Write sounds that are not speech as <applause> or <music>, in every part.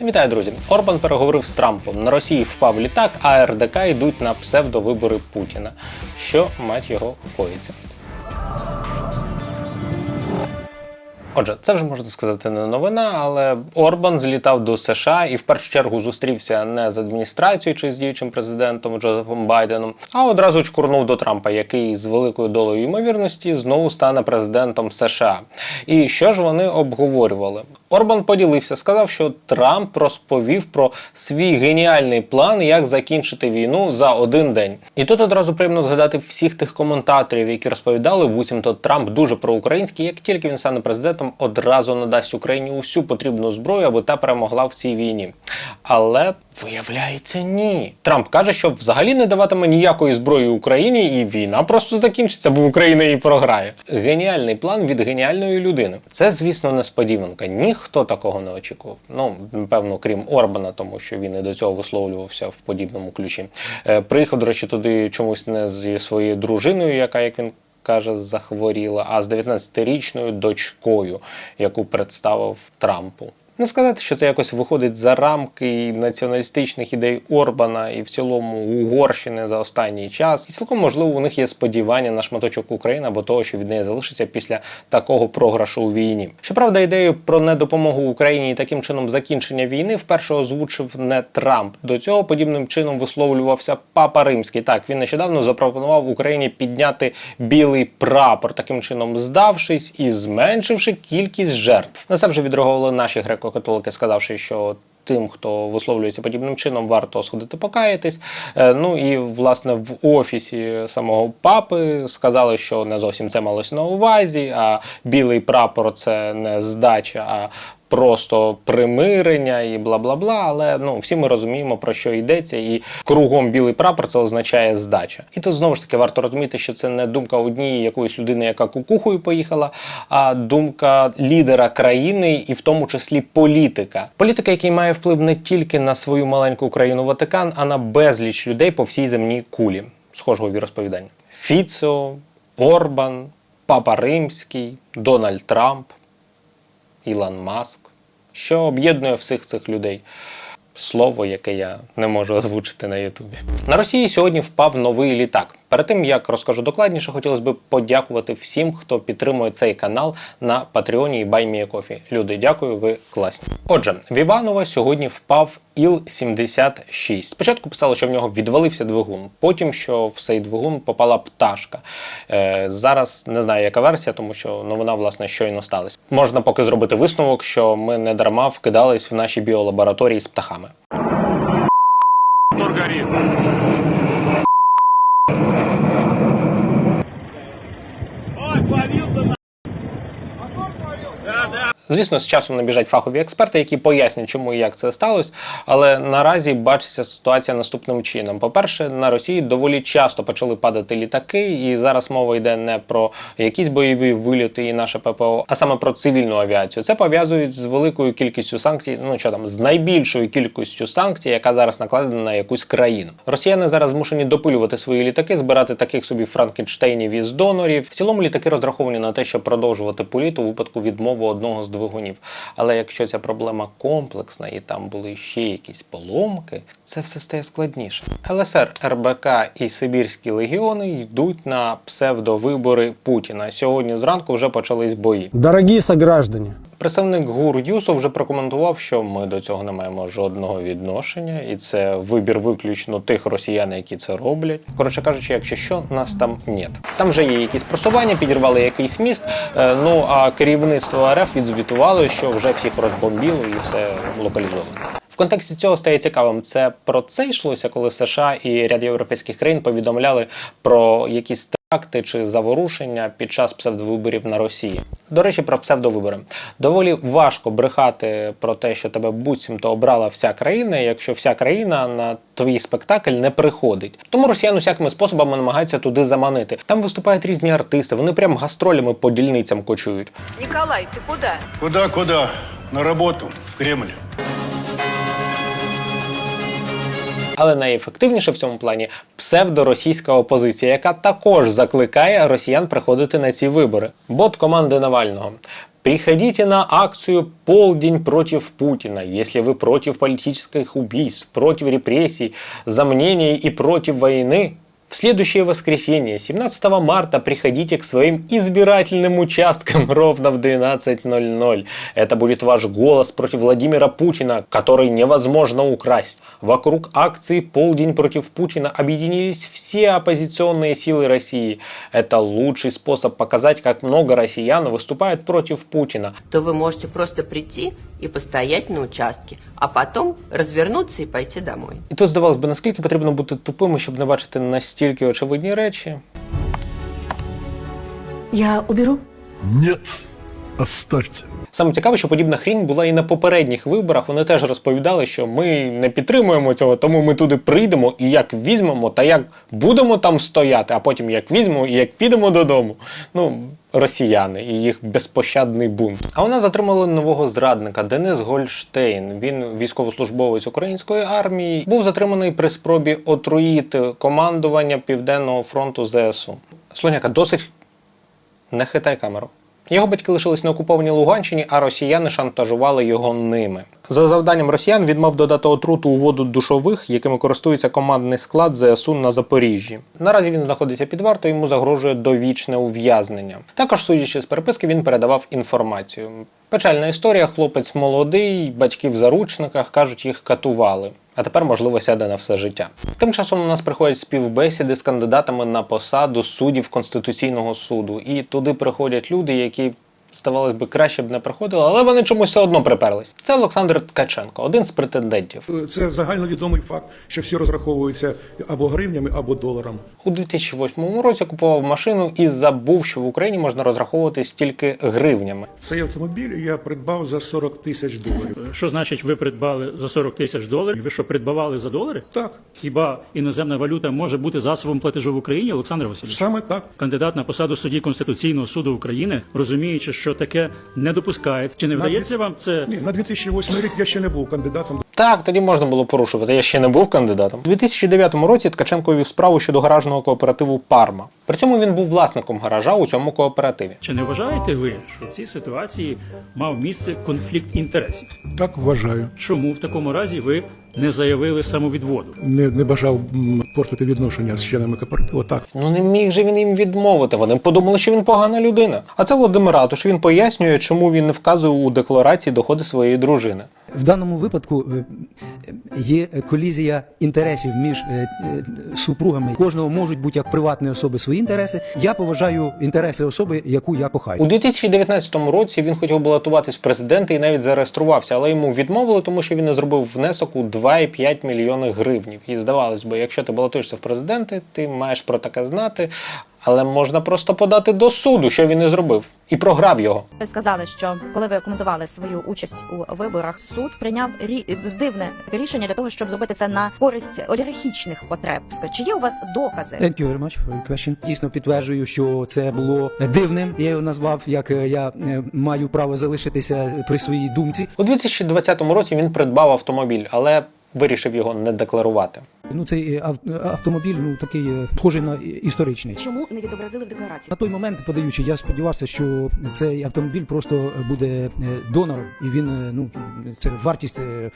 Вітаю, друзі! Орбан переговорив з Трампом. На Росії впав літак, а РДК йдуть на псевдовибори Путіна. Що мать його коїться? Отже, це вже можна сказати не новина, але Орбан злітав до США і в першу чергу зустрівся не з адміністрацією чи з діючим президентом Джозефом Байденом, а одразу чкурнув до Трампа, який з великою долею ймовірності знову стане президентом США. І що ж вони обговорювали? Орбан поділився, сказав, що Трамп розповів про свій геніальний план, як закінчити війну за один день. І тут одразу приємно згадати всіх тих коментаторів, які розповідали, буцімто Трамп дуже проукраїнський, як тільки він стане президентом, одразу надасть Україні усю потрібну зброю, аби та перемогла в цій війні. Але виявляється, ні. Трамп каже, що взагалі не даватиме ніякої зброї Україні, і війна просто закінчиться, бо Україна її програє. Геніальний план від геніальної людини. Це, звісно, несподіванка. Ніхто такого не очікував. Ну, напевно, крім Орбана, тому що він і до цього висловлювався в подібному ключі. Е, приїхав, до речі, туди чомусь не зі своєю дружиною, яка, як він каже, захворіла, а з 19-річною дочкою, яку представив Трампу. Не сказати, що це якось виходить за рамки націоналістичних ідей Орбана і в цілому Угорщини за останній час. І цілком можливо у них є сподівання на шматочок України або того, що від неї залишиться після такого програшу у війні. Щоправда, ідею про недопомогу Україні і таким чином закінчення війни вперше озвучив не Трамп. До цього подібним чином висловлювався Папа Римський. Так він нещодавно запропонував Україні підняти білий прапор, таким чином здавшись і зменшивши кількість жертв. На це вже відреагували наші греко-католики, сказавши, що тим, хто висловлюється подібним чином, варто сходити покаятись. Е, Ну і власне в офісі самого папи сказали, що не зовсім це малося на увазі, а білий прапор це не здача, а просто примирення і бла бла бла. Але ну всі ми розуміємо про що йдеться, і кругом білий прапор це означає здача. І тут знову ж таки варто розуміти, що це не думка однієї якоїсь людини, яка кукухою поїхала, а думка лідера країни, і в тому числі політика. Політика, який має вплив не тільки на свою маленьку країну Ватикан, а на безліч людей по всій земній кулі. Схожого віросповідання. Фіцо, Орбан, Папа Римський, Дональд Трамп. Ілон Маск, що об'єднує всіх цих людей. Слово, яке я не можу озвучити на Ютубі. На Росії сьогодні впав новий літак. Перед тим як розкажу докладніше, хотілося б подякувати всім, хто підтримує цей канал на Патреоні і BuyMeACoffee. Люди, дякую, ви класні. Отже, в Іванова сьогодні впав Іл-76. Спочатку писали, що в нього відвалився двигун, потім що в цей двигун попала пташка. Е, зараз не знаю, яка версія, тому що новина власне щойно сталася. Можна поки зробити висновок, що ми не дарма вкидались в наші біолабораторії з птахами. Звісно, з часом набіжать фахові експерти, які пояснять, чому і як це сталося. Але наразі бачиться ситуація наступним чином. По-перше, на Росії доволі часто почали падати літаки, і зараз мова йде не про якісь бойові вильоти і наше ППО, а саме про цивільну авіацію. Це пов'язують з великою кількістю санкцій. Ну що там, з найбільшою кількістю санкцій, яка зараз накладена на якусь країну. Росіяни зараз змушені допилювати свої літаки, збирати таких собі франкенштейнів із донорів. В цілому літаки розраховані на те, щоб продовжувати політ у випадку відмови одного з двигунів. Але якщо ця проблема комплексна і там були ще якісь поломки, це все стає складніше. ЛСР, РБК і Сибірські легіони йдуть на псевдовибори Путіна. Сьогодні зранку вже почались бої. Дорогі сограждане, Представник ГУР Юсов вже прокоментував, що ми до цього не маємо жодного відношення, і це вибір виключно тих росіян, які це роблять. Коротше кажучи, якщо що, нас там нет. Там вже є якісь просування, підірвали якийсь міст. е, Ну а керівництво РФ відзвітувало, що вже всіх розбомбіло і все локалізовано. В контексті цього стає цікавим. Це про це йшлося, коли США і ряд європейських країн повідомляли про якісь теракти чи заворушення під час псевдовиборів на Росії. До речі, про псевдовибори. Доволі важко брехати про те, що тебе буцімто обрала вся країна, якщо вся країна на твій спектакль не приходить. Тому росіян усякими способами намагаються туди заманити. Там виступають різні артисти, вони прям гастролями по дільницям кочують. Николай, ты куда? Куда-куда? На работу, в Кремль. Але найефективніше в цьому плані псевдоросійська опозиція, яка також закликає росіян приходити на ці вибори. Бот команди Навального. Приходите на акцию «Полдень против Путина», если вы против политических убийств, против репрессий, за мнение и против войны. В следующее воскресенье, 17 марта, приходите к своим избирательным участкам <laughs> ровно в 12.00. Это будет ваш голос против Владимира Путина, который невозможно украсть. Вокруг акции «Полдень против Путина» объединились все оппозиционные силы России. Это лучший способ показать, как много россиян выступают против Путина. то вы можете просто прийти и постоять на участке, а потом развернуться и пойти домой. І тут здавалось би, наскільки потрібно бути тупими, щоб не бачити настільки очевидні речі. Я уберу? Нет, оставьте. Саме цікаве, що подібна хрінь була і на попередніх виборах. Вони теж розповідали, що ми не підтримуємо цього, тому ми туди прийдемо і як візьмемо, та як будемо там стояти, а потім як візьмемо і як підемо додому. Ну, росіяни і їх безпощадний бунт. А у нас затримали нового зрадника Денис Гольштейн. Він військовослужбовець української армії. Був затриманий при спробі отруїти командування Південного фронту ЗСУ. Слоняка, досить не хитай камеру. Його батьки лишились на окупованій Луганщині, а росіяни шантажували його ними. За завданням росіян він мав додати отруту у воду душових, якими користується командний склад ЗСУ на Запоріжжі. Наразі він знаходиться під вартою, йому загрожує довічне ув'язнення. Також, судячи з переписки, він передавав інформацію. Печальна історія, хлопець молодий, батьки в заручниках, кажуть, їх катували. А тепер, можливо, сяде на все життя. Тим часом у нас приходять співбесіди з кандидатами на посаду суддів Конституційного суду. І туди приходять люди, які, здавалось би, краще б не приходили, але вони чомусь все одно приперлись. Це Олександр Ткаченко, один з претендентів. Це загальновідомий факт, що всі розраховуються або гривнями, або доларом. У 2008 році купував машину і забув, що в Україні можна розраховуватись тільки гривнями. Цей автомобіль я придбав за 40 тисяч доларів. Що значить ви придбали за 40 тисяч доларів? Ви що придбавали за долари? Так, Хіба іноземна валюта може бути засобом платежу в Україні, Олександр Васильович? саме так. Кандидат на посаду судді Конституційного суду України, розуміючи, що таке не допускається, чи не вдається вам це Ні, на 2008 рік я ще не був кандидатом. Так, тоді можна було порушувати. Я ще не був кандидатом. У 2009 році Ткаченко вів справу щодо гаражного кооперативу Парма. При цьому він був власником гаража у цьому кооперативі. Чи не вважаєте ви, що в цій ситуації мав місце конфлікт інтересів? Так вважаю. Чому в такому разі ви не заявили самовідводу? Не, не бажав портити відношення з членами кооперативу. Так. Ну не міг же він їм відмовити. Вони подумали, що він погана людина. А це Володимир Ратуш. Він пояснює, чому він не вказує у декларації доходи своєї дружини. В даному випадку е, є колізія інтересів між е, е, супругами. Кожного можуть бути як приватні особи свої інтереси. Я поважаю інтереси особи, яку я кохаю. У 2019 році він хотів балотуватись в президенти і навіть зареєструвався, але йому відмовили, тому що він не зробив внесок у 2,5 мільйони гривнів. І здавалось би, якщо ти балотуєшся в президенти, ти маєш про таке знати. Але можна просто подати до суду, що він і зробив, і програв його. Ви сказали, що коли ви коментували свою участь у виборах, суд прийняв рі... дивне рішення для того, щоб зробити це на користь олігархічних потреб. Чи є у вас докази? Thank you very much for your question. Дійсно підтверджую, що це було дивним. Я його назвав, як е, я е, маю право залишитися при своїй думці. У 2020 році він придбав автомобіль, але вирішив його не декларувати. Ну цей е, автомобіль, ну такий е, схожий на історичний. Чому не відобразили в декларації? На той момент, подаючи, я сподівався, що цей автомобіль просто буде е, донором, і він е, ну це вартість е,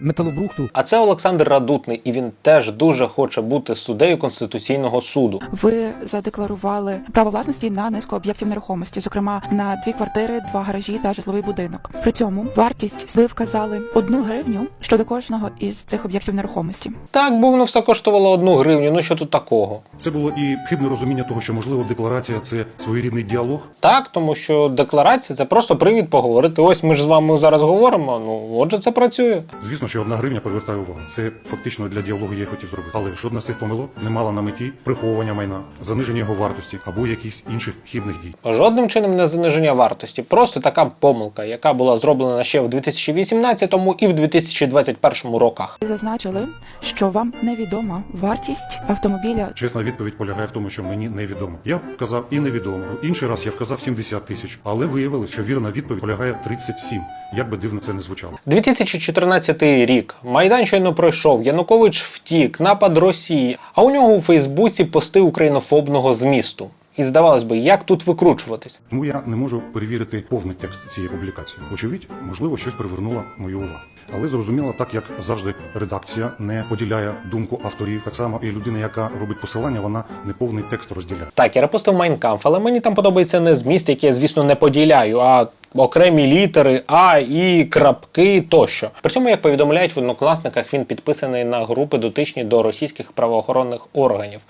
металобрухту. А це Олександр Радутний, і він теж дуже хоче бути суддею Конституційного суду. Ви задекларували право власності на низку об'єктів нерухомості, зокрема на дві квартири, два гаражі та житловий будинок. При цьому вартість ви вказали одну гривню щодо кожного із цих об'єктів нерухомості. Так, бо воно все коштувало одну гривню. Ну що тут такого? Це було і хибне розуміння того, що можливо декларація це своєрідний діалог. Так, тому що декларація це просто привід поговорити. Ось ми ж з вами зараз говоримо. Ну отже, це працює. Звісно, що одна гривня привертає увагу. Це фактично для діалогу я хотів зробити. Але жодна з цих помилок не мала на меті приховування майна, заниження його вартості або якихось інших хибних дій. Жодним чином не заниження вартості, просто така помилка, яка була зроблена ще в 2018 і в 2021 роках. Зазначили, що вам невідома вартість автомобіля. Чесна відповідь полягає в тому, що мені невідомо. Я вказав і невідомо. Інший раз я вказав 70 тисяч, але виявилось, що вірна відповідь полягає 37. Як би дивно це не звучало. 2014 рік. Майдан щойно пройшов. Янукович втік, напад Росії. А у нього у Фейсбуці пости українофобного змісту. І здавалось би, як тут викручуватись? Тому я не можу перевірити повний текст цієї публікації. Очевидь, можливо, щось привернуло мою увагу. Але зрозуміло, так як завжди редакція не поділяє думку авторів, так само і людина, яка робить посилання, вона не повний текст розділяє. Так, я репостив Майнкамф, але мені там подобається не зміст, який я, звісно, не поділяю, а окремі літери А, І, крапки тощо. При цьому, як повідомляють в однокласниках, він підписаний на групи дотичні до російських правоохоронних органів.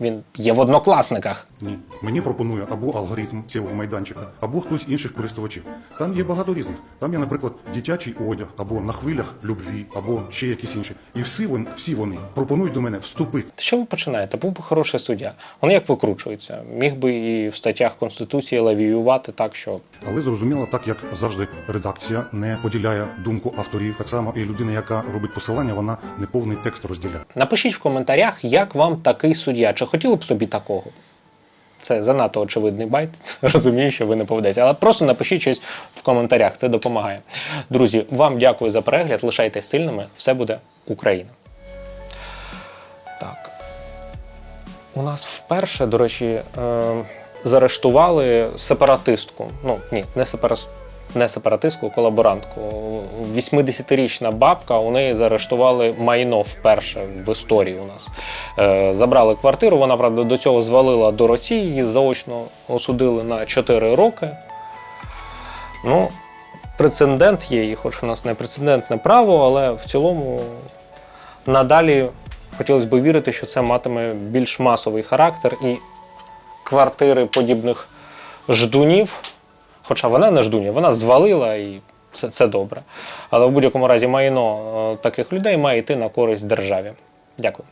Він є в однокласниках. Ні, мені пропонує або алгоритм цього майданчика, або хтось інших користувачів. Там є багато різних. Там є, наприклад, дитячий одяг, або на хвилях любві, або ще якісь інші. І всі вони, всі вони пропонують до мене вступити. Та що ви починаєте? Був би хороший суддя. Вони як викручуються. Міг би і в статтях Конституції лавіювати так, що Але зрозуміло, так як завжди редакція не поділяє думку авторів, так само і людина, яка робить посилання, вона не повний текст розділяє. Напишіть в коментарях, як вам такий суддя, чи хотіли б собі такого. Це занадто очевидний байт. <laughs> Розумію, що ви не поведете. Але просто напишіть щось в коментарях, це допомагає. Друзі, вам дякую за перегляд. Лишайтесь сильними, все буде Україна. Так. У нас вперше, до речі, е, заарештували сепаратистку. Ну, ні, не сепаратистку. Не сепаратистку, колаборантку. 80-річна бабка, у неї заарештували майно вперше в історії у нас. Е, забрали квартиру, вона, правда, до цього звалила до Росії, її заочно осудили на 4 роки. Ну, прецедент є, і хоч у нас не прецедентне право, але в цілому надалі хотілося б вірити, що це матиме більш масовий характер і квартири подібних ждунів. Хоча вона не ждуня, вона звалила і це, це добре. Але в будь-якому разі майно е, таких людей має йти на користь державі. Дякую.